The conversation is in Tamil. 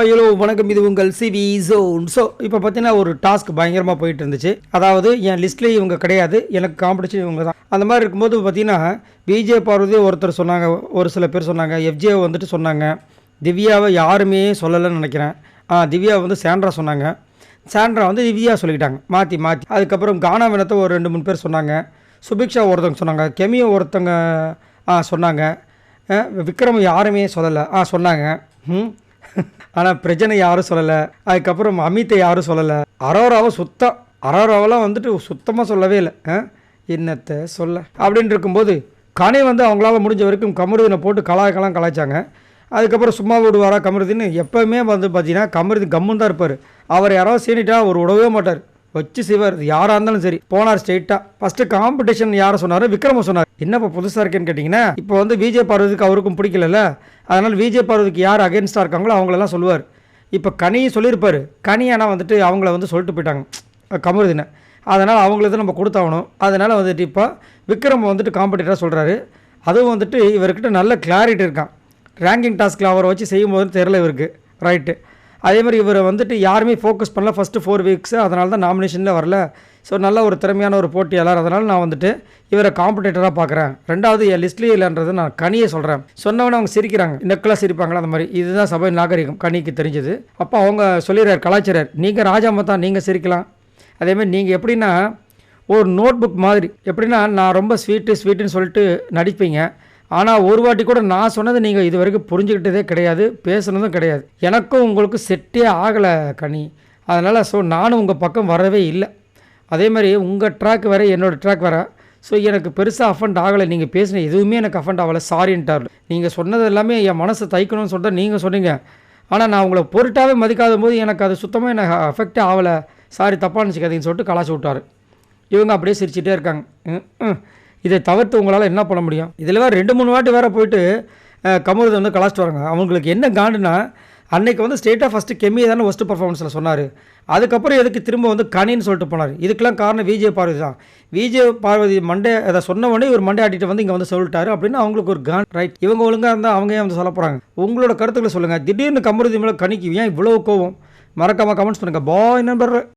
ஹலோ வணக்கம். இது உங்கள் சிவி ஜோன் ஸோ இப்போ பார்த்தீங்கன்னா ஒரு டாஸ்க் பயங்கரமாக போயிட்டு இருந்துச்சு அதாவது என் லிஸ்ட்லேயே இவங்க கிடையாது. எனக்கு காம்படிஷன் இவங்க தான். அந்த மாதிரி இருக்கும்போது பார்த்தீங்கன்னா விஜே பார்வதி ஒருத்தர் சொன்னாங்க. ஒரு சில பேர் சொன்னாங்க. எஃப்ஜே வந்துட்டு சொன்னாங்க. திவ்யாவை யாருமே சொல்லலைன்னு நினைக்கிறேன். ஆ திவ்யா வந்து சாண்ட்ரா சொன்னாங்க. சாண்ட்ரா வந்து திவ்யா சொல்லிக்கிட்டாங்க. மாற்றி மாற்றி அதுக்கப்புறம் கானா வினத்தை ஒரு ரெண்டு மூணு பேர் சொன்னாங்க. சுபிக்ஷா ஒருத்தவங்க சொன்னாங்க. கெமியோ ஒருத்தவங்க ஆ சொன்னாங்க. விக்ரம் யாருமே சொல்லலை. ஆ சொன்னாங்க. ம். ஆனால் பிரஜனை யாரும் சொல்லலை. அதுக்கப்புறம் அமித்தை யாரும் சொல்லலை. அரோராவை சுத்தம் அரோராவெல்லாம் வந்துட்டு சுத்தமாக சொல்லவே இல்லை. ஆ? என்னத்தை சொல்ல? அப்படின்னு இருக்கும்போது கனி வந்து அவங்களால முடிஞ்ச வரைக்கும் கமருதினை போட்டு கலாய்க்கலாம் கலாய்ச்சாங்க. அதுக்கப்புறம் சும்மா விடுவாரா கமருதின்னு எப்போவுமே வந்து பார்த்தீங்கன்னா கமருதி கம்முன்னு தான் இருப்பார். அவர் யாராவது சீனிட்டா அவர் விடவே மாட்டார். வச்சு செய்வார். யாராக இருந்தாலும் சரி. போனார் ஸ்ட்ரெயிட்டாக ஃபஸ்ட்டு காம்படிஷன் யாரை சொன்னார்? விக்ரம சொன்னார். என்னப்பா புதுசாக இருக்கேன்னு கேட்டிங்கன்னா இப்போ வந்து விஜய் பார்வதிக்கு அவருக்கும் பிடிக்கலல்ல? அதனால் விஜய் பார்வதிக்கு யார் அகேன்ஸ்டாக இருக்காங்களோ அவங்களெல்லாம் சொல்லுவார். இப்போ கனியும் சொல்லியிருப்பார். கனி ஆனால் வந்துட்டு அவங்கள வந்து சொல்லிட்டு போயிட்டாங்க. கமருதினை. அதனால் அவங்களுக்கு நம்ம கொடுத்தாகணும். அதனால் வந்துட்டு இப்போ விக்ரம் வந்துட்டு காம்படிட்டராக சொல்கிறாரு அதுவும் வந்துட்டு இவர்கிட்ட நல்ல கிளாரிட்டி இருக்கான். ரேங்கிங் டாஸ்கில் அவரை வச்சு செய்யும்போது தெரில இவருக்கு. ரைட்டு அதே மாதிரி இவர் வந்துட்டு யாருமே ஃபோக்கஸ் பண்ணல. ஃபஸ்ட்டு ஃபோர் வீக்ஸு அதனால தான் நாமினேஷனில் வரல. ஸோ நல்ல ஒரு திறமையான ஒரு போட்டியாளர். அதனால் நான் வந்துட்டு இவரை காம்படேட்டராக பார்க்குறேன். ரெண்டாவது என் லிஸ்ட்லேயே இல்லைன்றது நான் கனியை சொல்கிறேன் சொன்னவனே அவங்க சிரிக்கிறாங்க. நெக்கெல்லாம் சிரிப்பாங்களா? அந்த மாதிரி. இதுதான் சபை நாகரிகம். கனிக்கு தெரிஞ்சது. அப்போ அவங்க சொல்லிடுறார் கலாச்சாரர் நீங்கள் ராஜா மத்தா நீங்கள் சிரிக்கலாம். அதேமாதிரி நீங்கள் எப்படின்னா ஒரு நோட் புக் மாதிரி. எப்படின்னா நான் ரொம்ப ஸ்வீட்டு ஸ்வீட்டுன்னு சொல்லிட்டு நடிப்பீங்க. ஆனால் ஒரு வாட்டி கூட நான் சொன்னது நீங்கள் இது வரைக்கும் புரிஞ்சுக்கிட்டதே கிடையாது பேசுனதும் கிடையாது. எனக்கும் உங்களுக்கும் செட்டே ஆகலை கனி. அதனால் ஸோ நானும் உங்கள் பக்கம் வரவே இல்லை. அதே மாதிரி உங்கள் ட்ராக் வேறு என்னோடய ட்ராக் வேறு. ஸோ எனக்கு பெருசாக அஃபண்ட் ஆகலை. நீங்கள் பேசின எதுவுமே எனக்கு அஃபண்ட் ஆகலை. சாரின்ட்டார் நீங்கள் சொன்னது எல்லாமே என் மனசை தைக்கணும்னு சொல்லிட்டு நீங்கள் சொன்னீங்க. ஆனால் நான் உங்களை பொருட்டாவே மதிக்காத போது எனக்கு அது சுத்தமாக எனக்கு அஃபெக்டே ஆகலை. சாரி தப்பாக நினச்சிக்காதீங்கன்னு சொல்லிட்டு கலாச்சி விட்டார். இவங்க அப்படியே சிரிச்சிட்டே இருக்காங்க. ம், ம். இதை தவிர்த்து உங்களால் என்ன பண்ண முடியும்? இதில் வேறு ரெண்டு மூணு வாட்டி வேறு போயிட்டு அஹ், கமருதை வந்து கலாச்சிட்டு வராங்க. அவங்களுக்கு என்ன காண்டுனா அன்னைக்கு வந்து ஸ்டேட்டாக ஃபஸ்ட்டு கெமியை தானே ஃபஸ்ட்டு பர்ஃபார்மன்ஸில் சொன்னார். அதுக்கப்புறம் எதுக்கு திரும்ப வந்து கனின்னு சொல்லிட்டு போனார். இதுக்கெல்லாம் காரணம் விஜய் பார்வதி தான். விஜய் பார்வதி மண்டே அதை சொன்ன உடனே இவர் மண்டே ஆட்டிட்டு வந்து இங்கே வந்து சொல்லிட்டாரு அப்படின்னு அவங்களுக்கு ஒரு கான் ரைட் இவங்க ஒழுங்காக இருந்தால் அவங்க ஏன் வந்து சொல்ல போகிறாங்க உங்களோட கருத்துக்களை சொல்லுங்கள் திடீர்னு கமருதி மேலே கணிக்கு. ஏன் இவ்வளோ கோவம்? மறக்காமல் கமெண்ட்ஸ் பண்ணுங்கள் பாய் நண்பர்